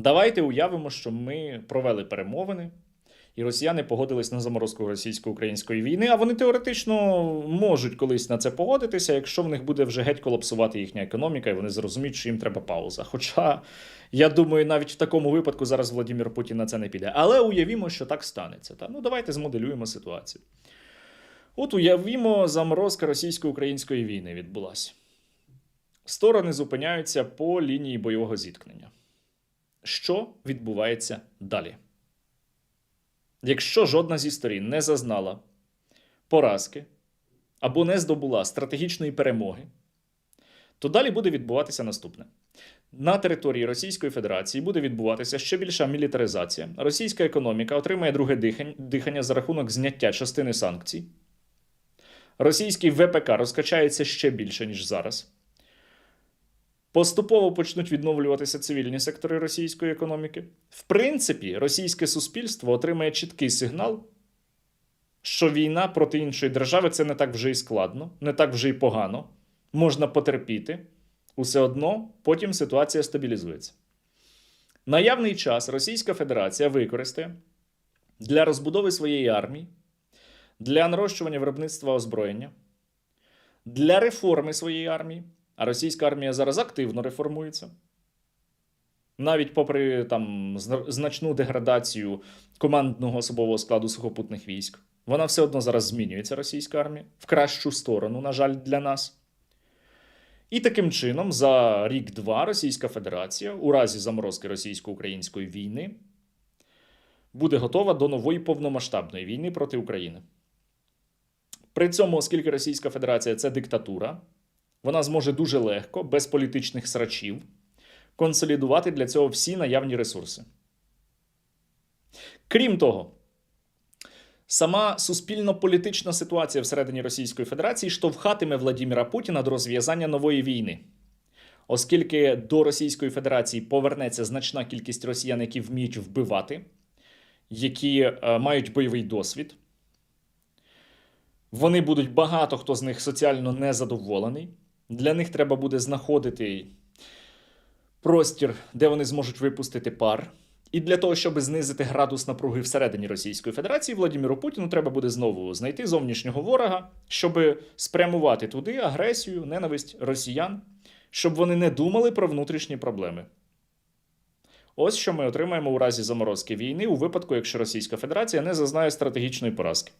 Давайте уявимо, що ми провели перемовини, і росіяни погодились на заморозку російсько-української війни, а вони теоретично можуть колись на це погодитися, якщо в них буде вже геть колапсувати їхня економіка, і вони зрозуміють, що їм треба пауза. Хоча, я думаю, навіть в такому випадку зараз Владимир Путін на це не піде. Але уявімо, що так станеться. Та? Ну, давайте змоделюємо ситуацію. От уявімо, заморозка російсько-української війни відбулася. Сторони зупиняються по лінії бойового зіткнення. Що відбувається далі? Якщо жодна зі сторін не зазнала поразки або не здобула стратегічної перемоги, то далі буде відбуватися наступне. На території Російської Федерації буде відбуватися ще більша мілітаризація. Російська економіка отримає друге дихання за рахунок зняття частини санкцій. Російський ВПК розкачається ще більше, ніж зараз. Поступово почнуть відновлюватися цивільні сектори російської економіки. В принципі, російське суспільство отримає чіткий сигнал, що війна проти іншої держави це не так вже і складно, не так вже і погано. Можна потерпіти. Усе одно потім ситуація стабілізується. Наявний час Російська Федерація використає для розбудови своєї армії, для нарощування виробництва озброєння, для реформи своєї армії. А російська армія зараз активно реформується. Навіть попри там значну деградацію командного особового складу сухопутних військ, вона все одно зараз змінюється, російська армія, в кращу сторону, на жаль, для нас. І таким чином, за рік-два Російська Федерація, у разі заморозки російсько-української війни, буде готова до нової повномасштабної війни проти України. При цьому, оскільки Російська Федерація це диктатура, вона зможе дуже легко, без політичних срачів, консолідувати для цього всі наявні ресурси. Крім того, сама суспільно-політична ситуація всередині Російської Федерації штовхатиме Владіміра Путіна до розв'язання нової війни. Оскільки до Російської Федерації повернеться значна кількість росіян, які вміють вбивати, які е, мають бойовий досвід, вони будуть багато хто з них соціально незадоволений. Для них треба буде знаходити простір, де вони зможуть випустити пар. І для того, щоб знизити градус напруги всередині Російської Федерації, Владимиру Путіну треба буде знову знайти зовнішнього ворога, щоб спрямувати туди агресію, ненависть росіян, щоб вони не думали про внутрішні проблеми. Ось що ми отримаємо у разі заморозки війни у випадку, якщо Російська Федерація не зазнає стратегічної поразки.